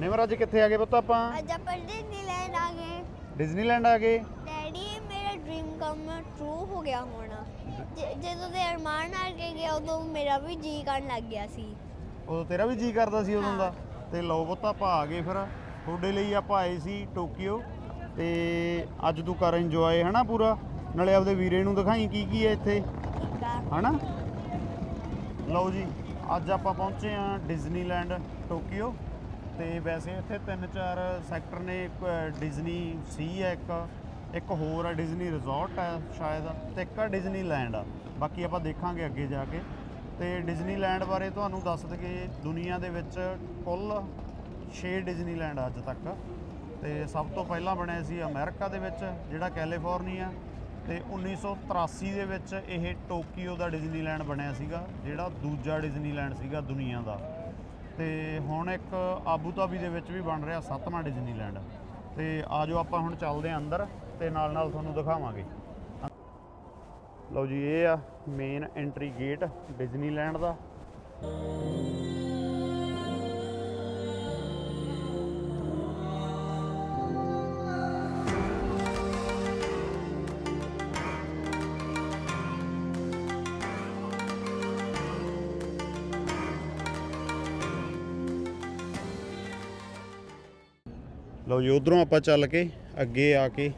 ਨਿਮਰ ਅੱਜ ਕਿੱਥੇ ਆ ਗਏ ਪੁੱਤ ਆਪਾਂ? ਅੱਜ ਆਪਾਂ ਡਿਜ਼ਨੀਲੈਂਡ ਆ ਗਏ। ਡਿਜ਼ਨੀਲੈਂਡ ਆ ਗਏ? ਡੈਡੀ ਮੇਰਾ ਡ੍ਰੀਮ ਕਮ ਟਰੂ ਹੋ ਗਿਆ ਹੋਣਾ। ਜ- ਜਦੋਂ ਦੇ ਅਰਮਾਨ ਨਾਲ ਕੇ ਗਿਆ ਉਦੋਂ ਮੇਰਾ ਵੀ ਜੀ ਕਰਨ ਲੱਗ ਗਿਆ ਸੀ। ਉਦੋਂ ਤੇਰਾ ਵੀ ਜੀ ਕਰਦਾ ਸੀ ਉਦੋਂ। ਦਾ। ਤੇ ਲਓ ਪੁੱਤ ਆਪਾਂ ਆ ਗਏ ਫਿਰ। ਤੁਹਾਡੇ ਲਈ ਆਪਾਂ ਆਏ ਸੀ ਟੋਕੀਓ ਤੇ ਅੱਜ ਤੂੰ ਕਰ ਇੰਜੋਏ ਹਨਾ ਪੂਰਾ? ਨਾਲੇ ਆਪਦੇ ਵੀਰੇ ਨੂੰ ਦਿਖਾਈ ਕੀ ਕੀ ਹੈ ਇੱਥੇ। ਠੀਕ ਆ। ਹਨਾ? ਲਓ ਜੀ ਅੱਜ ਆਪਾਂ ਪਹੁੰਚੇ ਆ ਡਿਜ਼ਨੀਲੈਂਡ ਟੋਕੀਓ ਤੇ ਵੈਸੇ ਇੱਥੇ ਤਿੰਨ ਚਾਰ ਸੈਕਟਰ ਨੇ, ਇੱਕ ਡਿਜ਼ਨੀ ਸੀ ਹੈ ਇੱਕ ਇੱਕ ਹੋਰ ਆ ਡਿਜ਼ਨੀ ਰਿਜ਼ੋਰਟ ਆ ਸ਼ਾਇਦ, ਤੇ ਇੱਕ ਆ ਡਿਜ਼ਨੀਲੈਂਡ ਆ। ਬਾਕੀ ਆਪਾਂ ਦੇਖਾਂਗੇ ਅੱਗੇ ਜਾ ਕੇ। ਤੇ ਡਿਜ਼ਨੀਲੈਂਡ ਬਾਰੇ ਤੁਹਾਨੂੰ ਦੱਸ ਦਈਏ, ਦੁਨੀਆ ਦੇ ਵਿੱਚ ਕੁੱਲ 6 ਡਿਜ਼ਨੀਲੈਂਡ ਆ ਅੱਜ ਤੱਕ। ਤੇ ਸਭ ਤੋਂ ਪਹਿਲਾਂ ਬਣਿਆ ਸੀ ਅਮਰੀਕਾ ਦੇ ਵਿੱਚ, ਜਿਹੜਾ ਕੈਲੀਫੋਰਨੀਆ ਤੇ 1983 ਦੇ ਵਿੱਚ ਇਹ ਟੋਕੀਓ ਦਾ ਡਿਜ਼ਨੀਲੈਂਡ ਬਣਿਆ ਸੀਗਾ, ਜਿਹੜਾ ਦੂਜਾ ਡਿਜ਼ਨੀਲੈਂਡ ਸੀਗਾ ਦੁਨੀਆ ਦਾ। ਤੇ ਹੁਣ ਇੱਕ ਆਬੂ ਧਾਬੀ ਦੇ ਵਿੱਚ ਵੀ ਬਣ ਰਿਹਾ ਸੱਤਵਾਂ ਡਿਜ਼ਨੀਲੈਂਡ। ਤੇ ਆਜੋ ਆਪਾਂ ਹੁਣ ਚੱਲਦੇ ਆਂ ਅੰਦਰ ਤੇ ਨਾਲ ਨਾਲ ਤੁਹਾਨੂੰ ਦਿਖਾਵਾਂਗੇ। ਲਓ ਜੀ, ਇਹ ਆ ਮੇਨ ਐਂਟਰੀ ਗੇਟ ਡਿਜ਼ਨੀਲੈਂਡ ਦਾ। ਲਓ ਜੀ ਉਧਰੋਂ ਆਪਾਂ ਚੱਲ ਕੇ ਅੱਗੇ ਆ ਕੇ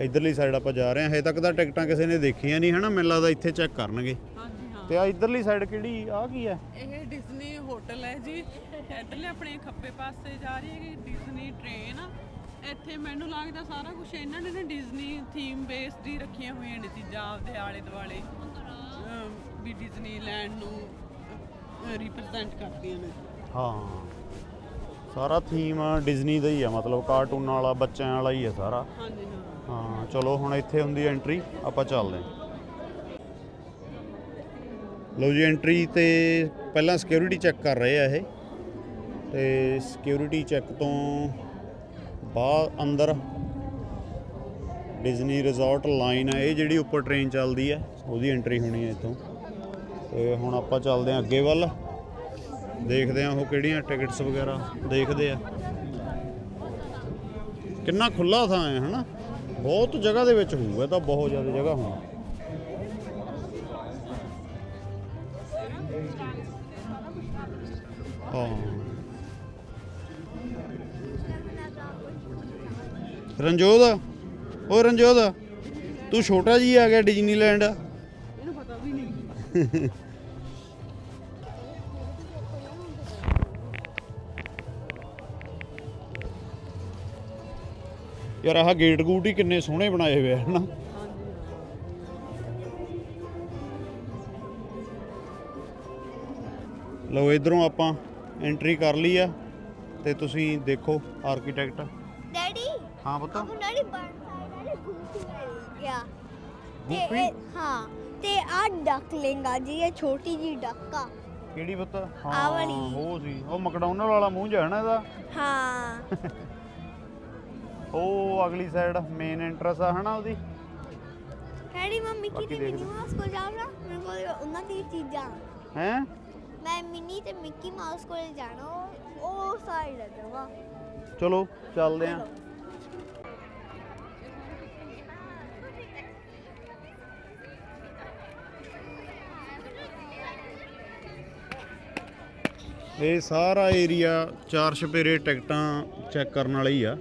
ਇਧਰਲੀ ਸਾਈਡ ਆਪਾਂ ਜਾ ਰਹੇ ਹਾਂ। ਹਜੇ ਤੱਕ ਤਾਂ ਟਿਕਟਾਂ ਕਿਸੇ ਨੇ ਦੇਖੀਆਂ ਨਹੀਂ ਹਨਾ? ਮੈਨੂੰ ਲੱਗਦਾ ਇੱਥੇ ਚੈੱਕ ਕਰਨਗੇ। ਹਾਂਜੀ ਹਾਂ। ਤੇ ਆ ਇਧਰਲੀ ਸਾਈਡ ਕਿਹੜੀ? ਆ ਕੀ ਹੈ? ਇਹ ਡਿਜ਼ਨੀ ਹੋਟਲ ਹੈ ਜੀ। ਇੱਧਰਲੇ ਆਪਣੇ ਖੱਬੇ ਪਾਸੇ ਜਾ ਰਹੀ ਹੈ ਡਿਜ਼ਨੀ ਟ੍ਰੇਨ ਇੱਥੇ ਮੈਨੂੰ ਲੱਗਦਾ ਸਾਰਾ ਕੁਝ ਇਹਨਾਂ ਨੇ ਨਾ ਡਿਜ਼ਨੀ ਥੀਮ ਬੇਸਡ ਹੀ ਰੱਖੀਆਂ ਹੋਈਆਂ ਨੇ ਚੀਜ਼ਾਂ ਆਪਦੇ ਆਲੇ ਦੁਆਲੇ ਵੀ ਡਿਜ਼ਨੀਲੈਂਡ ਨੂੰ ਰਿਪਰੈਜ਼ੈਂਟ ਕਰਦੀਆਂ ਨੇ। ਹਾਂ। ਸਾਰਾ ਥੀਮ ਡਿਜ਼ਨੀ ਦਾ ਹੀ ਆ ਮਤਲਬ ਕਾਰਟੂਨਾਂ ਵਾਲਾ ਬੱਚਿਆਂ ਵਾਲਾ ਹੀ ਆ ਸਾਰਾ। ਹਾਂਜੀ ਹਾਂ। ਹਾਂ ਚਲੋ ਹੁਣ ਇੱਥੇ ਹੁੰਦੀ ਐਂਟਰੀ ਆਪਾਂ ਚੱਲਦੇ ਹਾਂ। ਲਓ ਜੀ ਐਂਟਰੀ ਤੇ ਪਹਿਲਾਂ ਸਿਕਿਉਰਿਟੀ ਚੈੱਕ ਕਰ ਰਹੇ ਆ ਇਹ। ਤੇ ਸਿਕਿਉਰਿਟੀ ਚੈੱਕ ਤੋਂ ਬਾਅਦ ਅੰਦਰ ਡਿਜ਼ਨੀ ਰਿਜ਼ੋਰਟ ਲਾਈਨ ਹੈ ਇਹ ਜਿਹੜੀ ਉੱਪਰ ਟ੍ਰੇਨ ਚੱਲਦੀ ਹੈ ਉਹਦੀ ਐਂਟਰੀ ਹੋਣੀ ਹੈ ਇੱਥੋਂ। ਤੇ ਹੁਣ ਆਪਾਂ ਚੱਲਦੇ ਹਾਂ ਅੱਗੇ ਵੱਲ। ਦੇਖਦੇ ਹਾਂ ਉਹ ਕਿਹੜੀਆਂ ਟਿਕਟਸ ਵਗੈਰਾ ਦੇਖਦੇ ਆ। ਕਿੰਨਾ ਖੁੱਲਾ ਥਾਂ ਹੈ ਹਨਾ? ਬਹੁਤ ਜਗ੍ਹਾ ਦੇ ਵਿੱਚ ਹੋਊਗਾ ਤਾਂ ਬਹੁਤ ਜ਼ਿਆਦਾ ਜਗ੍ਹਾ ਹੋਣੀ ਹਾਂ। ਰਣਜੋਤ ਓ ਰਣਜੋਤ ਤੂੰ ਛੋਟਾ ਜੀ ਆ ਗਿਆ ਡਿਜ਼ਨੀਲੈਂਡ। ਇਹਨੂੰ ਪਤਾ ਵੀ ਨਹੀਂ। ਯਾਰ ਆਹ ਗੇਟ ਗੂਟ ਹੀ ਕਿੰਨੇ ਸੋਹਣੇ ਬਣਾਏ ਹੋਏ ਆ ਹਨਾ? ਲਓ ਇਧਰੋਂ ਆਪਾਂ ਐਂਟਰੀ ਕਰ ਲਈ ਆ ਤੇ ਤੁਸੀਂ ਦੇਖੋ ਆਰਕੀਟੈਕਟ ਡੈਡੀ ਹਾਂ ਪੁੱਤ। ਅਬੂ ਨਾਲੀ ਬਣ ਸਾਈਡ ਗੂਫੀ ਗਿਆ। ਤੇ ਗੂਫੀ? ਇਹ- ਹਾਂ ਤੇ ਆ ਡਕਲਿੰਗ ਜੀ ਇਹ ਛੋਟੀ ਜੀ ਡੱਕ ਕਿਹੜੀ ਪੁੱਤ? ਆਹ ਵਾਲੀ। ਉਹ ਸੀ। ਉਹ ਮੈਕਡੋਨਲਡ ਵਾਲਾ ਮੂੰਹ ਜਿਹਾ ਨਾ ਇਹਦਾ। ਹਾਂ। ਉਹ ਅਗਲੀ ਸਾਈਡ ਮੇਨ ਐਂਟਰਸ ਆ ਹਨਾ ਉਹਦੀ? ਡੈਡੀ ਮੈਂ ਮਿੱਕੀ ਬਾਕੀ ਦੇਖ ਮਿਨੀ ਮਾਊਸ ਕੋਲ ਜਾਣਾ ਮੇਰੇ ਕੋਲ ਉਹਨਾਂ ਦੀ ਚੀਜ਼ਾਂ। ਹੈ? ਮੈਂ ਮਿਨੀ ਤੇ ਮਿੱਕੀ ਮਾਊਸ ਕੋਲ ਜਾਣਾ ਉਹ- ਉਹ ਸਾਈਡ ਹੈ ਜਵਾ ਚਲੋ ਚੱਲਦੇ ਆਂ। ਇਹ ਸਾਰਾ ਏਰੀਆ ਚਾਰ ਛਪੇਰੇ ਟਿਕਟਾਂ ਚੈੱਕ ਕਰਨ ਵਾਲਾ ਹੀ ਆ।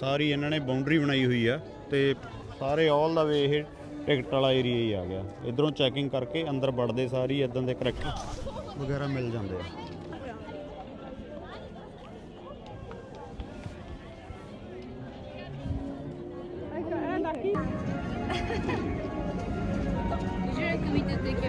ਸਾਰੀ ਇਹਨਾਂ ਨੇ ਬਾਉਂਡਰੀ ਬਣਾਈ ਹੋਈ ਆ ਤੇ ਸਾਰੇ ਆਲ ਦਾ ਵੇ ਇਹ ਟਿਕਟ ਵਾਲਾ ਏਰੀਆ ਹੀ ਆ ਗਿਆ। ਇਧਰੋਂ ਚੈਕਿੰਗ ਕਰਕੇ ਅੰਦਰ ਵੜਦੇ ਸਾਰੀ ਇਦਾਂ ਦੇ ਕਰੈਕਟਰ ਵਗੈਰਾ ਮਿਲ ਜਾਂਦੇ ਆ। Would you me to take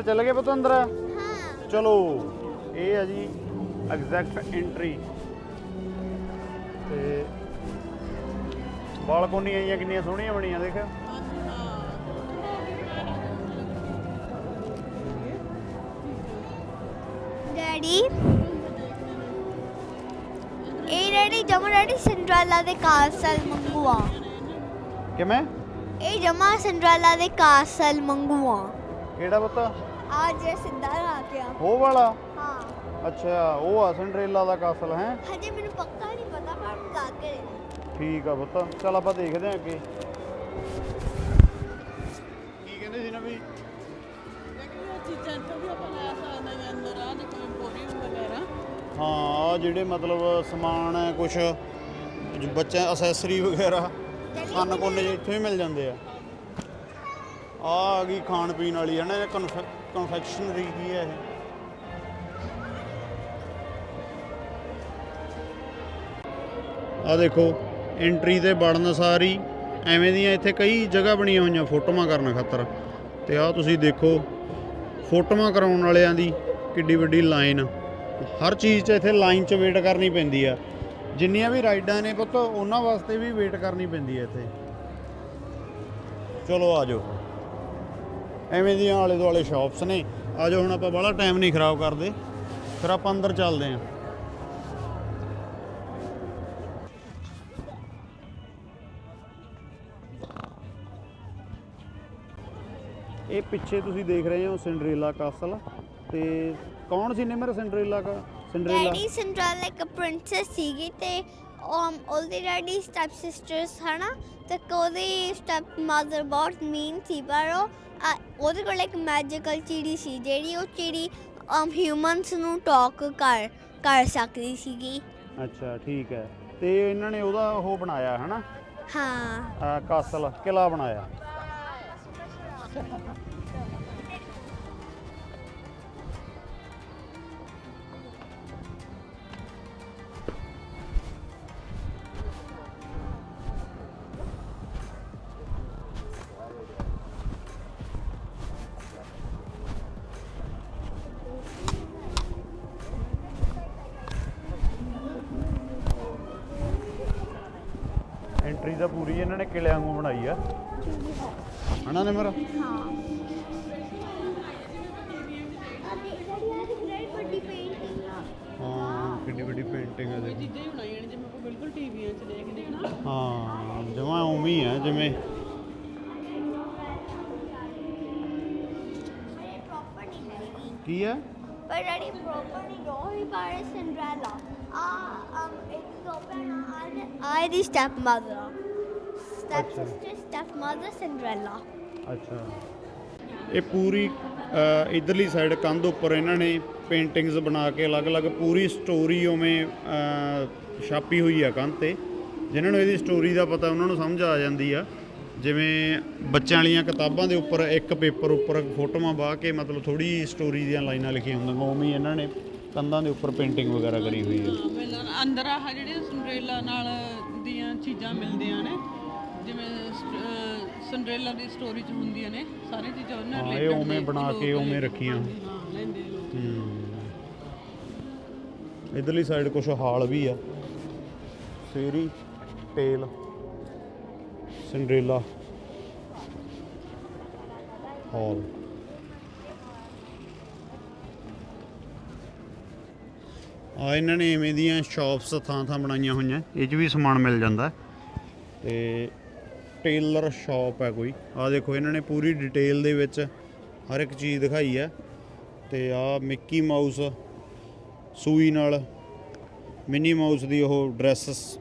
ਫਿਰ ਚੱਲ ਗਏ ਪੁੱਤ ਹਾਂ। ਚਲੋ ਇਹ ਆ ਜੀ ਐਗਜ਼ੈਕਟ ਐਂਟਰੀ ਤੇ ਬਾਲਕੋਨੀ ਆਈਆਂ ਕਿੰਨੀਆਂ ਸੋਹਣੀਆਂ ਬਣੀਆਂ ਦੇਖ। ਡੈਡੀ ਇਹ ਡੈਡੀ ਜਮਾ ਡੈਡੀ ਸਿੰਡਰੇਲਾ ਦੇ ਕਾਸਲ ਮੰਗੂਆ ਕਿਵੇਂ? ਇਹ ਜਮਾ ਸਿੰਡਰੇਲਾ ਦੇ ਕਾਸਲ ਮੰਗੂਆ ਕਿਹੜਾ ਪੁੱਤ? ਆ ਜੇ ਸਿੱਧਾ ਲਾ ਕੇ ਆ ਉਹ ਵਾਲਾ ਹਾਂ ਅੱਛਾ ਉਹ ਆ ਸਿੰਡਰੇਲਾ ਦਾ ਕਾਸਲ ਹੈ ਹਜੇ ਮੈਨੂੰ ਪੱਕਾ ਨਹੀਂ ਪਤਾ ਪਰ ਜਾ ਕੇ ਠੀਕ ਆ ਪੁੱਤ ਚਲ ਆਪਾਂ ਦੇਖਦੇ ਆਂ ਅੱਗੇ ਕੀ ਕਹਿੰਦੇ ਸੀ ਨਾ ਵੀ ਦੇਖੋ ਉਹ ਚੀਜ਼ਾਂ ਤੋਂ ਵੀ ਆਪਾਂ ਲੈ ਸਕਦੇ ਹਾਂ ਅੰਦਰ ਆ ਦੇਖੋ ਇੰਪੋਰੀਅਮ ਵਗੈਰਾ। ਹਾਂ ਆਹ ਜਿਹੜੇ ਮਤਲਬ ਸਮਾਨ ਹੈ ਕੁਝ ਬੱਚਿਆਂ ਅਸੈਸਰੀ ਵਗੈਰਾ ਕੰਨ ਕੋਨੇ ਇੱਥੋਂ ਹੀ ਮਿਲ ਜਾਂਦੇ ਆ। ਆ ਆ ਗਈ ਖਾਣ ਪੀਣ ਵਾਲੀ ਹੈ ਨਾ ਇਹ ਕਨਫੈਕਸ਼ਨਰੀ ਕੀ ਹੈ ਇਹ। ਆ ਦੇਖੋ ਐਂਟਰੀ ਤੇ ਵੜਨ ਸਾਰੀ, ਐਵੇਂ ਦੀਆਂ ਇੱਥੇ ਕਈ ਜਗ੍ਹਾ ਬਣੀਆਂ ਹੋਈਆਂ ਫੋਟੋਆਂ ਕਰਨ ਖਾਤਰ। ਤੇ ਆ ਤੁਸੀਂ ਦੇਖੋ, ਫੋਟੋਆਂ ਕਰਾਉਣ ਵਾਲਿਆਂ ਦੀ ਕਿੱਡੀ ਵੱਡੀ ਲਾਈਨ ਹਰ ਚੀਜ਼ 'ਚ ਇੱਥੇ ਲਾਈਨ 'ਚ ਵੇਟ ਕਰਨੀ ਪੈਂਦੀ ਆ। ਜਿੰਨੀਆਂ ਵੀ ਰਾਈਡਾਂ ਨੇ ਪੁੱਤ, ਉਹਨਾਂ ਵਾਸਤੇ ਵੀ ਵੇਟ ਕਰਨੀ ਪੈਂਦੀ ਹੈ ਇੱਥੇ। ਚਲੋ ਆ ਜਾਓ। ਐਵੇਂ ਦੀਆਂ ਆਲੇ ਦੁਆਲੇ ਸ਼ਾਪਸ ਨੇ। ਆ ਹੁਣ ਆਪਾਂ ਬੜਾ ਟਾਈਮ ਨਹੀਂ ਖਰਾਬ ਕਰਦੇ। ਫਿਰ ਆਪਾਂ ਅੰਦਰ ਚੱਲਦੇ ਆਂ। ਇਹ ਪਿੱਛੇ ਤੁਸੀਂ ਦੇਖ ਰਹੇ ਹੋ ਸਿੰਡਰੇਲਾ ਕਾਸਲ ਤੇ ਕੌਣ ਸੀ ਨਿਮਰ ਸਿੰਡਰੇਲਾ ਦਾ ਸਿੰਡਰੇਲਾ ਡੈਡੀ ਸਿੰਡਰੈਲਾ ਇੱਕ ਪ੍ਰਿੰਸੈਸ ਸੀਗੀ ਤੇ um, ਉਹਦੇ ਡੈਡੀ ਸਟੈਪ ਸਿਸਟਰਸ ਹਨਾ? ਤੇ ਉਹਦੀ ਸਟੈਪ ਮਦਰ ਬਹੁਤ ਮੀਨ ਸੀ ਪਰ ਉਹ ਅ, ਉਹਦੇ ਕੋਲ ਇੱਕ ਮੈਜੀਕਲ ਚਿੜੀ ਸੀ ਜਿਹੜੀ ਉਹ ਚਿੜੀ um, ਹਿਊਮਨਸ ਨੂੰ ਟਾਕ ਕਰ ਕਰ ਸਕਦੀ ਸੀਗੀ। ਅੱਛਾ ਠੀਕ ਹੈ। ਤੇ ਇਹਨਾਂ ਨੇ ਉਹਦਾ ਉਹ ਬਣਾਇਆ ਹਨਾ? ਹਾਂ। ਕਾਸਲ ਕਿਲਾ ਬਣਾਇਆ। ਐਂਟਰੀ ਤਾਂ ਪੂਰੀ ਇਹਨਾਂ ਨੇ ਕਿਲੇ ਵਾਂਗੂ ਬਣਾਈ ਆ। ਹਨਾ ਨਿਮਰ? ਹਾਂ। ਵੱਡੀ ਪੇਂਟਿੰਗ ਆ। ਹਾਂ ਕਿੰਨੀ ਵੱਡੀ ਪੇਂਟਿੰਗ ਹੈ ਇਹ ਦੇਖੋ। ਚੀਜ਼ਾਂ ਹੀ ਬਣਾਈਆਂ ਨੇ ਜਿਵੇਂ ਆਪਾਂ ਬਿਲਕੁਲ ਟੀਵੀਆਂ 'ਚ ਦੇਖਦੇ ਹਾਂ ਨਾ। ਹਾਂ ਜਮਾ ਉਵੇਂ ਹੀ ਆ ਜਿਵੇਂ। ਪ੍ਰੋਪਰ ਨਹੀਂ ਹੈਗੀ। ਕੀ ਹੈ ਪਰ ਡੈਡੀ ਪ੍ਰੋਪਰ ਨਹੀਂ ਰੋ ਹੀ ਪਾਰੇ ਸਿੰਡਰੈਲਾ ਆ ਇੱਕ ਓਪਨ ਆ ਆ ਦੀ ਸਟੈਪ ਮਦਰ ਸਟੈਪ ਅੱਛਾ। ਸਿਸਟਰ ਸਟੈਪ ਮਦਰ ਸਿੰਡਰੈਲਾ ਅੱਛਾ। ਇਹ ਪੂਰੀ ਅ, ਇਧਰਲੀ ਸਾਈਡ ਕੰਧ ਉੱਪਰ ਇਹਨਾਂ ਨੇ ਪੇਂਟਿੰਗਸ ਬਣਾ ਕੇ ਅਲੱਗ-ਅਲੱਗ ਪੂਰੀ ਸਟੋਰੀ ਉਵੇਂ ਅ, ਛਾਪੀ ਹੋਈ ਆ ਕੰਧ ਤੇ। ਜਿਨ੍ਹਾਂ ਨੂੰ ਇਹਦੀ ਸਟੋਰੀ ਦਾ ਪਤਾ ਉਹਨਾਂ ਨੂੰ ਸਮਝ ਆ ਜਾਂਦੀ ਆ। ਜਿਵੇਂ ਬੱਚਿਆਂ ਵਾਲੀਆਂ ਕਿਤਾਬਾਂ ਦੇ ਉੱਪਰ ਇੱਕ ਪੇਪਰ ਉੱਪਰ ਫੋਟੋਆਂ ਬਾਹ ਕੇ ਮਤਲਬ ਥੋੜੀ ਸਟੋਰੀ ਦੀਆਂ ਲਾਈਨਾਂ ਲਿਖੀਆਂ ਹੁੰਦੀਆਂ ਉਵੇਂ ਹੀ ਇਹਨਾਂ ਨੇ ਕੰਧਾਂ ਦੇ ਉੱਪਰ ਪੇਂਟਿੰਗ ਵਗੈਰਾ ਕਰੀ ਹੋਈ ਹਾਂ, ਪਹਿਲਾਂ ਅੰਦਰ ਆਹ ਜਿਹੜੇ ਸੰਡਰੇਲਾ ਨਾਲ ਦੀਆਂ ਚੀਜ਼ਾਂ ਮਿਲਦੀਆਂ ਨੇ ਜਿਵੇਂ ਸੰਡਰੇਲਾ ਦੀ ਸਟੋਰੀ ਚ ਹੁੰਦੀਆਂ ਨੇ ਸਾਰੀਆਂ ਚੀਜ਼ਾਂ ਉਹਨਾਂ ਹਾਂ, ਇਹ related ਉਵੇਂ ਨੇ, ਬਣਾ ਕੇ ਲੋਕ ਉਵੇਂ ਰੱਖੀਆਂ। ਹਾਂ ਲੈਂਦੇ ਲੋਕ। ਹੂੰ। ਇਧਰਲੀ ਸਾਈਡ ਕੁਝ ਹਾਲ ਵੀ ਆ। ਫੇਰੀ ਟੇਲ ਸਿੰਡਰੇਲਾ ਹਾਲ। ਆ, ਇਹਨਾਂ ਨੇ ਐਵੇਂ ਦੀਆਂ ਸ਼ਾਪਸ ਥਾਂ ਥਾਂ ਬਣਾਈਆਂ ਹੋਈਆਂ। ਇਹ 'ਚ ਵੀ ਸਮਾਨ ਮਿਲ ਜਾਂਦਾ। ਹੈ। ਤੇ ਟੇਲਰ ਸ਼ਾਪ ਹੈ ਕੋਈ। ਆ ਦੇਖੋ, ਇਹਨਾਂ ਨੇ ਪੂਰੀ ਡਿਟੇਲ ਦੇ ਵਿੱਚ ਹਰ ਇੱਕ ਚੀਜ਼ ਦਿਖਾਈ ਹੈ। ਤੇ ਆ ਮਿੱਕੀ ਮਾਊਸ ਸੂਈ ਨਾਲ ਮਿਨੀ ਮਾਊਸ ਦੀ ਉਹ ਡਰੈਸ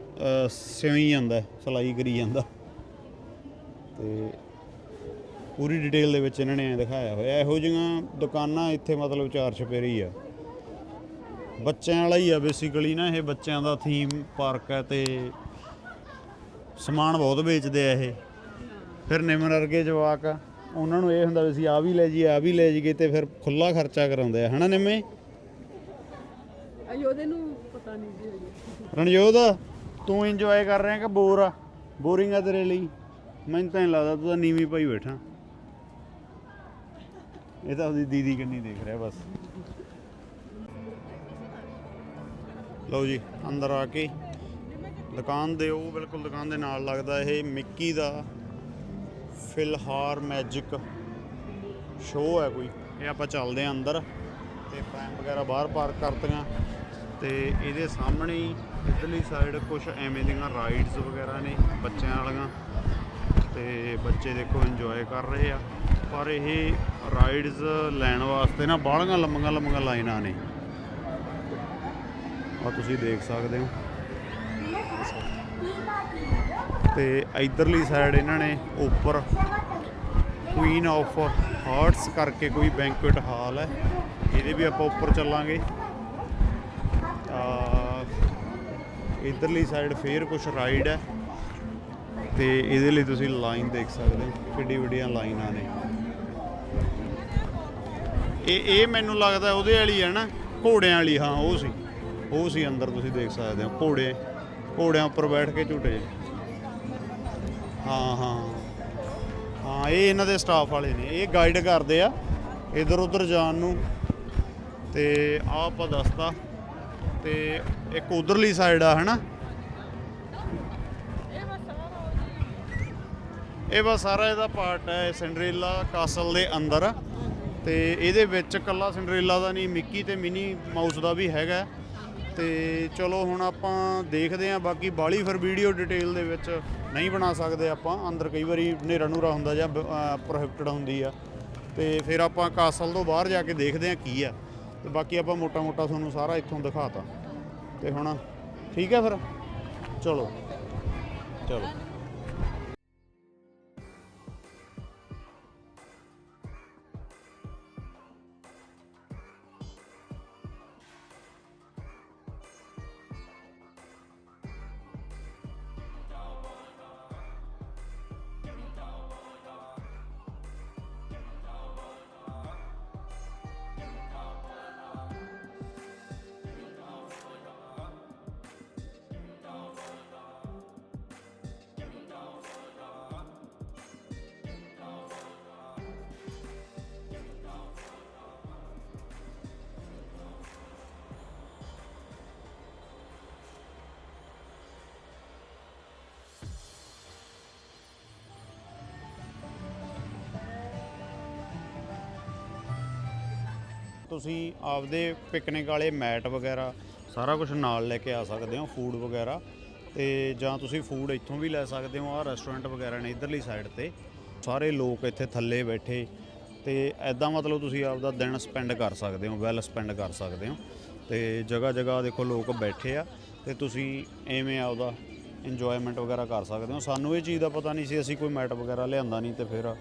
ਸਿਉਈ ਜਾਂਦਾ ਸਲਾਈ ਕਰੀ ਜਾਂਦਾ। ਤੇ ਪੂਰੀ ਡਿਟੇਲ ਦੇ ਵਿੱਚ ਇਹਨਾਂ ਨੇ ਐਂ ਦਿਖਾਇਆ ਹੋਇਆ। ਇਹੋ ਜਿਹੀਆਂ ਦੁਕਾਨਾਂ ਇੱਥੇ ਮਤਲਬ ਚਾਰ ਚੁਫੇਰੇ ਹੀ ਆ। ਬੱਚਿਆਂ ਵਾਲਾ ਹੀ ਆ ਬੇਸਿਕਲੀ ਨਾ ਇਹ ਬੱਚਿਆਂ ਦਾ ਥੀਮ ਪਾਰਕ ਹੈ ਤੇ ਸਮਾਨ ਬਹੁਤ ਵੇਚਦੇ ਆ ਇਹ। ਫਿਰ ਨਿਮਰ ਵਰਗੇ ਜਵਾਕ ਆ, ਉਹਨਾਂ ਨੂੰ ਇਹ ਹੁੰਦਾ ਵੀ ਅਸੀਂ ਆ ਵੀ ਲੈ ਜੀ ਆ ਵੀ ਲੈ ਜੀਏ ਤੇ ਫਿਰ ਖੁੱਲਾ ਖਰਚਾ ਕਰਾਉਂਦੇ ਆ। ਹਨਾ ਨਿੰਮੇ? ਉਹਦੇ ਨੂੰ ਪਤਾ ਨਹੀਂ ਜੀ ਹਜੇ। ਰਣਜੋਤ ਤੂੰ ਇੰਜੋਏ ਕਰ ਰਿਹਾ ਕਿ ਬੋਰ ਆ? ਬੋਰਿੰਗ ਆ ਤੇਰੇ ਲਈ? ਮੈਨੂੰ ਤਾਂ ਨਹੀਂ ਲੱਗਦਾ ਤੂੰ ਤਾਂ ਨੀਵੀਂ ਪਾਈ ਬੈਠਾ। ਇਹ ਤਾਂ ਉਹਦੀ ਦੀਦੀ ਕੰਨੀ ਦੇਖ ਰਿਹਾ ਬਸ। ਲਓ ਜੀ, ਅੰਦਰ ਆ ਕੇ ਦੁਕਾਨ ਦੇ, ਉਹ ਬਿਲਕੁਲ ਦੁਕਾਨ ਦੇ ਨਾਲ ਲੱਗਦਾ ਇਹ ਮਿੱਕੀ ਦਾ ਫਿਲਹਾਰ ਮੈਜਿਕ ਸ਼ੋਅ ਹੈ ਕੋਈ। ਇਹ ਆਪਾਂ ਚੱਲਦੇ ਆ ਅੰਦਰ ਤੇ ਪ੍ਰੈਮ ਵਗੈਰਾ ਬਾਹਰ ਪਾਰਕ ਕਰਤੀਆਂ ਤੇ ਇਹਦੇ ਸਾਹਮਣੇ ਹੀ ਇਧਰਲੀ ਸਾਈਡ ਕੁਝ ਐਵੇਂ ਦੀਆਂ ਰਾਈਡਸ ਵਗੈਰਾ ਨੇ ਬੱਚਿਆਂ ਵਾਲੀਆਂ ਤੇ ਬੱਚੇ ਦੇਖੋ ਇੰਜੋਏ ਕਰ ਰਹੇ ਆ। ਪਰ ਇਹ ਰਾਈਡਸ ਲੈਣ ਵਾਸਤੇ ਨਾ ਬਾਹਲੀਆਂ ਲੰਮੀਆਂ ਲੰਮੀਆਂ ਲਾਈਨਾਂ ਨੇ। ਆ ਤੁਸੀਂ ਦੇਖ ਸਕਦੇ ਹੋ। ਤੇ ਇਧਰਲੀ ਸਾਈਡ ਇਹਨਾਂ ਨੇ ਉੱਪਰ ਕੁਈਨ ਆਫ ਹਾਰਟਸ ਕਰਕੇ ਕੋਈ ਬੈਂਕੁਏਟ ਹਾਲ ਹੈ। ਇਹਦੇ ਵੀ ਆਪਾਂ ਉੱਪਰ ਚੱਲਾਂਗੇ। ਆ ਇਧਰਲੀ ਸਾਈਡ ਫੇਰ ਕੁਝ ਰਾਈਡ ਹੈ। ਤੇ ਇਹਦੇ ਲਈ ਤੁਸੀਂ ਲਾਈਨ ਦੇਖ ਸਕਦੇ ਹੋ ਕਿੱਡੀ ਵੱਡੀਆਂ ਲਾਈਨਾਂ ਨੇ। ਇਹ ਇਹ ਮੈਨੂੰ ਲੱਗਦਾ ਉਹਦੇ ਵਾਲੀ ਹੈ ਨਾ, ਘੋੜਿਆਂ ਵਾਲੀ, ਹਾਂ, ਉਹ ਸੀ। ਉਹ ਸੀ ਅੰਦਰ, ਤੁਸੀਂ ਦੇਖ ਸਕਦੇ ਹੋ, ਘੋੜੇ, ਘੋੜਿਆਂ ਉੱਪਰ ਬੈਠ ਕੇ ਝੂਟੇ ਹਾਂ ਹਾਂ। ਹਾਂ, ਇਹ ਇਹਨਾਂ ਦੇ ਸਟਾਫ ਵਾਲੇ ਨੇ, ਇਹ ਗਾਈਡ ਕਰਦੇ ਆ, ਇਧਰ ਉਧਰ ਜਾਣ ਨੂੰ। ਤੇ ਆ ਆਪਾਂ ਦੱਸਤਾ, ਤੇ ਇੱਕ ਉਧਰਲੀ ਸਾਈਡ ਆ, ਹਨਾ? ਇਹ ਬਸ ਸਾਰਾ ਇਹਦਾ ਪਾਰਟ ਹੈ ਸਿੰਡਰੇਲਾ ਕਾਸਲ ਦੇ ਅੰਦਰ। ਤੇ ਇਹਦੇ ਵਿੱਚ ਕੱਲਾ ਸਿੰਡਰੇਲਾ ਦਾ ਨਹੀਂ ਮਿੱਕੀ ਤੇ ਮਿਨੀ ਮਾਊਸ ਦਾ ਵੀ ਹੈਗਾ। ਤੇ ਚਲੋ ਹੁਣ ਆਪਾਂ ਦੇਖਦੇ ਆਂ ਬਾਕੀ ਬਾਲੀ ਫਿਰ ਵੀਡੀਓ ਡਿਟੇਲ ਦੇ ਵਿੱਚ ਨਹੀਂ ਬਣਾ ਸਕਦੇ ਆਪਾਂ। ਅੰਦਰ ਕਈ ਵਾਰੀ ਹਨੇਰਾ ਨੂਰਾ ਹੁੰਦਾ ਜਾਂ ਪ੍ਰੋਹਿਬਿਟਡ ਹੁੰਦੀ ਆ। ਤੇ ਫਿਰ ਆਪਾਂ ਕਾਸਲ ਤੋਂ ਬਾਹਰ ਜਾ ਕੇ ਦੇਖਦੇ ਆਂ ਕੀ ਆ। ਤੇ ਬਾਕੀ ਆਪਾਂ ਮੋਟਾ ਮੋਟਾ ਤੁਹਾਨੂੰ ਸਾਰਾ ਇੱਥੋਂ ਦਿਖਾਤਾ। ਤੇ ਹੁਣ ਠੀਕ ਹੈ ਫਿਰ? ਚਲੋ। ਚਲੋ। ਤੁਸੀਂ ਆਪਦੇ ਪਿਕਨਿਕ ਵਾਲੇ ਮੈਟ ਵਗੈਰਾ ਸਾਰਾ ਕੁਝ ਨਾਲ ਲੈ ਕੇ ਆ ਸਕਦੇ ਹੋ ਫੂਡ ਵਗੈਰਾ। ਤੇ ਜਾਂ ਤੁਸੀਂ ਫੂਡ ਇੱਥੋਂ ਵੀ ਲੈ ਸਕਦੇ ਹੋ ਆਹ ਰੈਸਟੋਰੈਂਟ ਵਗੈਰਾ ਨੇ ਇਧਰਲੀ ਸਾਈਡ ਤੇ। ਸਾਰੇ ਲੋਕ ਇੱਥੇ ਥੱਲੇ ਬੈਠੇ। ਤੇ ਐਦਾਂ ਮਤਲਬ ਤੁਸੀਂ ਆਪਦਾ ਦਿਨ ਸਪੈਂਡ ਕਰ ਸਕਦੇ ਹੋ ਵੈਲ ਸਪੈਂਡ ਕਰ ਸਕਦੇ ਹੋ। ਤੇ ਜਗ੍ਹਾ ਜਗ੍ਹਾ ਦੇਖੋ ਲੋਕ ਬੈਠੇ ਆ ਤੇ ਤੁਸੀਂ ਐਵੇਂ ਆਪਦਾ ਇੰਜੋਇਮੈਂਟ ਵਗੈਰਾ ਕਰ ਸਕਦੇ ਹੋ। ਸਾਨੂੰ ਇਹ ਚੀਜ਼ ਦਾ ਪਤਾ ਨਹੀਂ ਸੀ ਅਸੀਂ ਕੋਈ ਮੈਟ ਵਗੈਰਾ ਲਿਆਂਦਾ ਨਹੀਂ ਤੇ ਫਿਰ ਅ,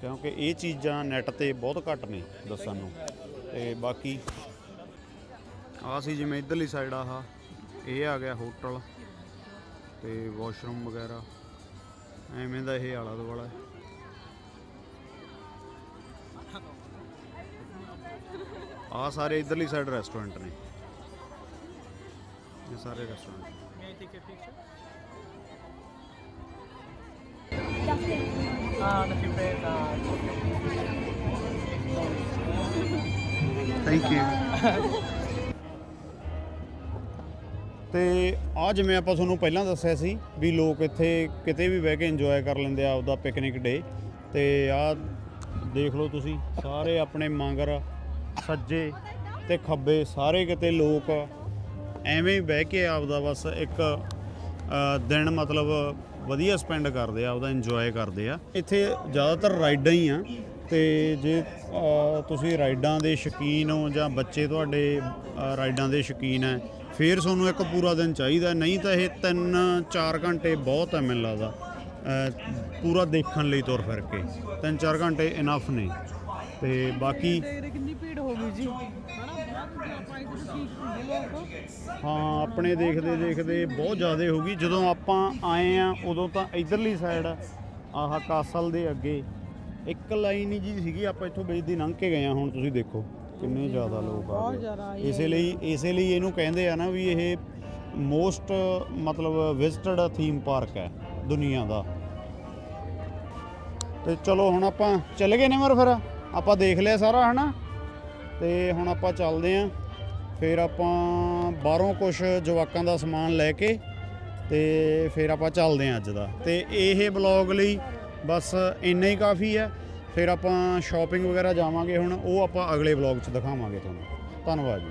ਕਿਉਂਕਿ ਇਹ ਚੀਜ਼ਾਂ ਨੈੱਟ ਤੇ ਬਹੁਤ ਘੱਟ ਨੇ ਦੱਸਣ ਨੂੰ। ਤੇ ਬਾਕੀ ਆ ਸੀ ਜਿਵੇਂ ਇਧਰਲੀ ਸਾਈਡ ਆਹ ਇਹ ਆ ਗਿਆ ਹੋਟਲ ਤੇ ਵਾਸ਼ਰੂਮ ਵਗੈਰਾ। ਐਵੇਂ ਦਾ ਇਹ ਆਲਾ ਦੁਆਲਾ ਆ ਸਾਰੇ ਇਧਰਲੀ ਸਾਈਡ ਰੈਸਟੋਰੈਂਟ ਨੇ। ਇਹ ਸਾਰੇ ਰੈਸਟੋਰੈਂਟ ਥੈਂਕ ਯੂ ਤੇ ਆ ਜਿਵੇਂ ਆਪਾਂ ਤੁਹਾਨੂੰ ਪਹਿਲਾਂ ਦੱਸਿਆ ਸੀ ਵੀ ਲੋਕ ਇੱਥੇ ਕਿਤੇ ਵੀ ਬਹਿ ਕੇ ਇੰਜੋਏ ਕਰ ਲੈਂਦੇ ਆ ਆਪਦਾ ਪਿਕਨਿਕ ਡੇ ਤੇ ਆ ਦੇਖ ਲਓ ਤੁਸੀਂ, ਸਾਰੇ ਆਪਣੇ ਮੰਗਰ, ਸੱਜੇ ਤੇ ਖੱਬੇ, ਸਾਰੇ ਕਿਤੇ ਲੋਕ ਐਵੇਂ ਹੀ ਬਹਿ ਕੇ ਆਪਦਾ ਬਸ ਇੱਕ ਦਿਨ ਮਤਲਬ ਵਧੀਆ ਸਪੈਂਡ ਕਰਦੇ ਆ ਉਹਦਾ ਇੰਜੋਏ ਕਰਦੇ ਆ। ਇੱਥੇ ਜ਼ਿਆਦਾਤਰ ਰਾਈਡਾਂ ਹੀ ਆ ਤੇ ਜੇ ਤੁਸੀਂ ਰਾਈਡਾਂ ਦੇ ਸ਼ੌਕੀਨ ਹੋ ਜਾਂ ਬੱਚੇ ਤੁਹਾਡੇ ਰਾਈਡਾਂ ਦੇ ਸ਼ੌਕੀਨ ਹੈ ਫਿਰ ਤੁਹਾਨੂੰ ਇੱਕ ਪੂਰਾ ਦਿਨ ਚਾਹੀਦਾ। ਨਹੀਂ ਤਾਂ ਇਹ 3-4 ਘੰਟੇ ਬਹੁਤ ਹੈ ਮੈਨੂੰ ਲੱਗਦਾ। ਪੂਰਾ ਦੇਖਣ ਲਈ ਤੁਰ ਫਿਰ ਕੇ। 3-4 ਘੰਟੇ ਇਨਫ ਨੇ। ਤੇ ਬਾਕੀ ਕਿੰਨੀ ਭੀੜ ਹੋ ਗਈ ਜੀ? ਹਾਂ ਆਪਣੇ ਦੇਖਦੇ ਦੇਖਦੇ ਬਹੁਤ ਜ਼ਿਆਦਾ ਹੋ ਗਈ। ਜਦੋਂ ਆਪਾਂ ਆਏ ਆ ਉਦੋਂ ਤਾਂ ਇਧਰਲੀ ਸਾਈਡ ਆਹ ਕਾਸਲ ਦੇ ਅੱਗੇ। ਇੱਕ ਲਾਈਨ ਹੀ ਜੀ ਸੀਗੀ ਆਪਾਂ ਇੱਥੋਂ ਵਿੱਚ ਦੀ ਲੰਘ ਕੇ ਗਏ ਆ ਹੁਣ ਤੁਸੀਂ ਦੇਖੋ ਕਿੰਨੇ ਜ਼ਿਆਦਾ ਲੋਕ ਆ ਗਏ। ਇਸੇ ਲਈ ਇਸੇ ਲਈ ਇਹਨੂੰ ਕਹਿੰਦੇ ਆ ਨਾ ਵੀ ਇਹ ਮੋਸਟ ਮਤਲਬ ਵਿਜ਼ਿਟਡ ਥੀਮ ਪਾਰਕ ਹੈ ਦੁਨੀਆ ਦਾ। ਤੇ ਚਲੋ ਹੁਣ ਆਪਾਂ ਚੱਲ ਗਏ ਨੇ ਮਰ ਫਿਰ। ਆਪਾਂ ਦੇਖ ਲਿਆ ਸਾਰਾ ਹਨਾ? ਤੇ ਹੁਣ ਆਪਾਂ ਚੱਲਦੇ ਆਂ। ਫਿਰ ਆਪਾਂ ਬਾਹਰੋਂ ਕੁਝ ਜਵਾਕਾਂ ਦਾ ਸਮਾਨ ਲੈ ਕੇ ਤੇ ਫਿਰ ਆਪਾਂ ਚੱਲਦੇ ਆਂ ਅੱਜ ਦਾ। ਤੇ ਇਹ ਬਲੌਗ ਲਈ ਬਸ ਇੰਨਾ ਹੀ ਕਾਫੀ ਹੈ। ਫਿਰ ਆਪਾਂ ਸ਼ਾਪਿੰਗ ਵਗੈਰਾ ਜਾਵਾਂਗੇ ਹੁਣ, ਉਹ ਆਪਾਂ ਅਗਲੇ ਵਲੌਗ 'ਚ ਦਿਖਾਵਾਂਗੇ ਤੁਹਾਨੂੰ। ਧੰਨਵਾਦ ਜੀ।